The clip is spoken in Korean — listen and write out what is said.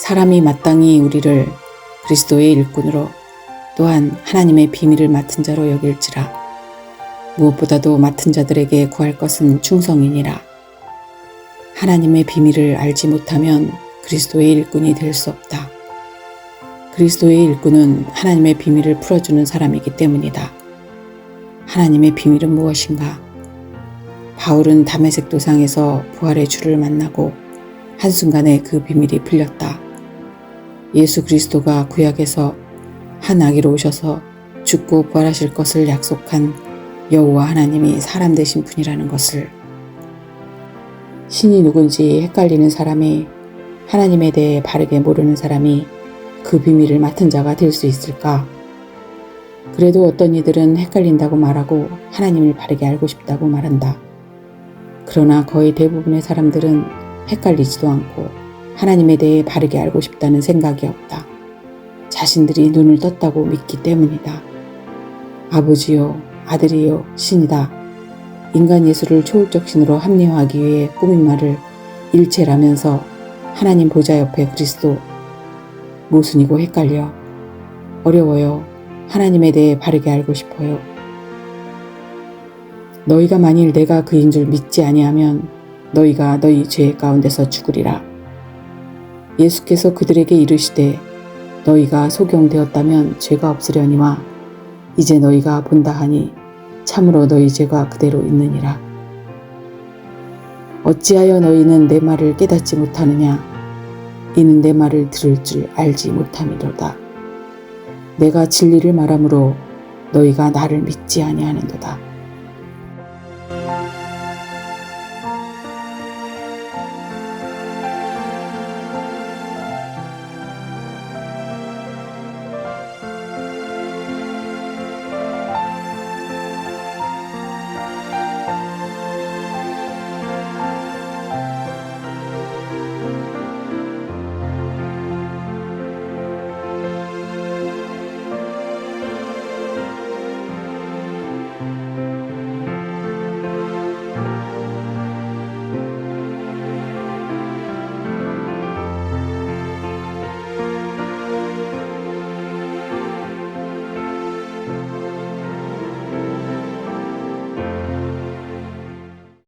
사람이 마땅히 우리를 그리스도의 일꾼으로 또한 하나님의 비밀을 맡은 자로 여길지라 무엇보다도 맡은 자들에게 구할 것은 충성이니라 하나님의 비밀을 알지 못하면 그리스도의 일꾼이 될 수 없다. 그리스도의 일꾼은 하나님의 비밀을 풀어주는 사람이기 때문이다. 하나님의 비밀은 무엇인가? 바울은 담에색 도상에서 부활의 주를 만나고 한순간에 그 비밀이 풀렸다. 예수 그리스도가 구약에서 한 아기로 오셔서 죽고 부활하실 것을 약속한 여호와 하나님이 사람 되신 분이라는 것을 신이 누군지 헷갈리는 사람이 하나님에 대해 바르게 모르는 사람이 그 비밀을 맡은 자가 될 수 있을까? 그래도 어떤 이들은 헷갈린다고 말하고 하나님을 바르게 알고 싶다고 말한다. 그러나 거의 대부분의 사람들은 헷갈리지도 않고 하나님에 대해 바르게 알고 싶다는 생각이 없다. 자신들이 눈을 떴다고 믿기 때문이다. 아버지요, 아들이요, 신이다. 인간 예수를 초월적 신으로 합리화하기 위해 꾸민 말을 일체라면서 하나님 보좌 옆에 그리스도 모순이고 헷갈려 어려워요. 하나님에 대해 바르게 알고 싶어요. 너희가 만일 내가 그인 줄 믿지 아니하면 너희가 너희 죄 가운데서 죽으리라. 예수께서 그들에게 이르시되 너희가 소경되었다면 죄가 없으려니와 이제 너희가 본다 하니 참으로 너희 죄가 그대로 있느니라. 어찌하여 너희는 내 말을 깨닫지 못하느냐? 이는 내 말을 들을 줄 알지 못함이로다. 내가 진리를 말하므로 너희가 나를 믿지 아니하는도다.